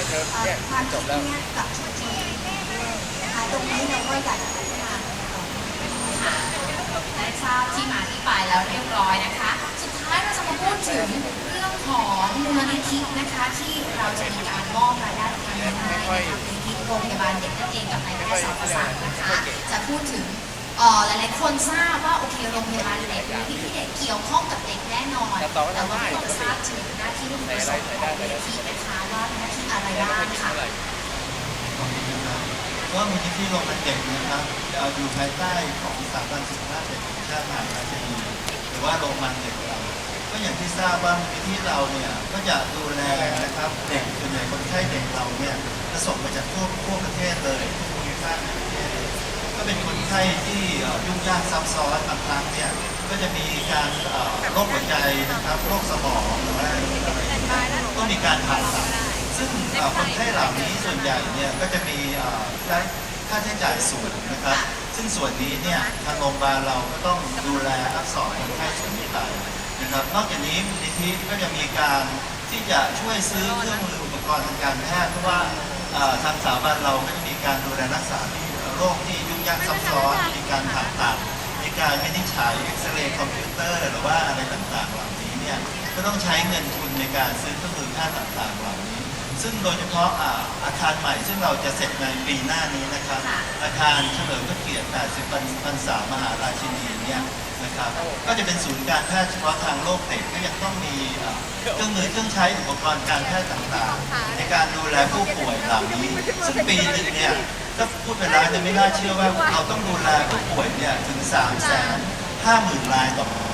ยวเธอเนี่ยความจบแล้วกับชุมชนด้วยนะคะตรงนี้เราก็อยากจะพัฒนาต่อ ได้ทราบที่มาที่ไปแล้วเรียบร้อยนะคะ สุดท้ายเราจะมาพูดถึงเรื่องของมูลนิธินะคะ ที่เราจะมีการมอบรายได้ทางรายได้นะคะมูลนิธิโรงพยาบาลเด็กนั่นเองกับนายแพทย์สาวประสานนะคะ จะพูดถึงเอ่อหลายๆคนทราบว่าโอเคโรงพยาบาลเด็กมูลนิธิเด็กเกี่ยวข้องกับเด็กแน่นอน แต่ว่าไม่ต้องทราบถึงหน้าที่ที่ประสงค์ของมูลนิธินะคะ บ้างค่ะก็มูลนิธิโรงพยาบาลเด็กนะครับเอาอยู่ภายใต้ของสถาบันสุขภาพเด็กแห่งชาติมหาราชินีหรือว่าโรงพยาบาลเด็กเรา ก็อย่างที่ทราบว่ามูลนิธิเราเนี่ยก็จะดูแลนะครับเด็กส่วนใหญ่คนไข้เด็กเราเนี่ยจะส่งมาจากทั่วทั่วประเทศเลยทุกภูมิภาคในประเทศก็เป็นคนไข้ที่เอ่อยุ่งยากซับซ้อนบางครั้งเนี่ยก็จะมีการเอ่อโรคหัวใจนะครับโรคสมองหรือว่าอะไรอย่างเงี้ยก็มีการผ่าตัด ซึ่งเอ่อคนไข้เหล่านี้ส่วนใหญ่เนี่ยก็จะมีเอ่อได้ค่าใช้จ่ายสูงนะครับ ซึ่งส่วนนี้เนี่ยทางโรงพยาบาลเราก็ต้องดูแลรักษาคนไข้ส่วนนี้ไปนะครับ นอกจากนี้มูลนิธิก็จะมีการที่จะช่วยซื้อเครื่องมืออุปกรณ์ทางการแพทย์เพราะว่าเอ่อทางสถาบันเราก็จะมีการดูแลรักษาที่โรคที่ยุ่งยากซับซ้อน มีการผ่าตัด มีการวินิจฉัยเอ็กซเรย์คอมพิวเตอร์หรือว่าอะไรต่างๆเหล่านี้เนี่ยก็ต้องใช้เงินทุนในการซื้อเครื่องมือแพทย์ต่างๆเหล่านี้ ซึ่งโดยเฉพาะอ่าอาคารใหม่ ซึ่งเราจะเสร็จในปีหน้านี้นะครับค่ะอาคารเฉลิมพระเกียรติ 80 พรรษามหาราชินีเนี่ยนะครับ ก็จะเป็นศูนย์การแพทย์เฉพาะทางโรคเด็กก็ยังต้องมีเอ่อเครื่องมือเครื่องใช้อุปกรณ์การแพทย์ต่างๆ ในการดูแลผู้ป่วยเหล่านี้ ซึ่งปีหนึ่งเนี่ยถ้าพูดไปแล้วจะไม่น่าเชื่อว่าเราต้องดูแลผู้ป่วยเนี่ยถึง3 5 0 0 0 0รายต่อปี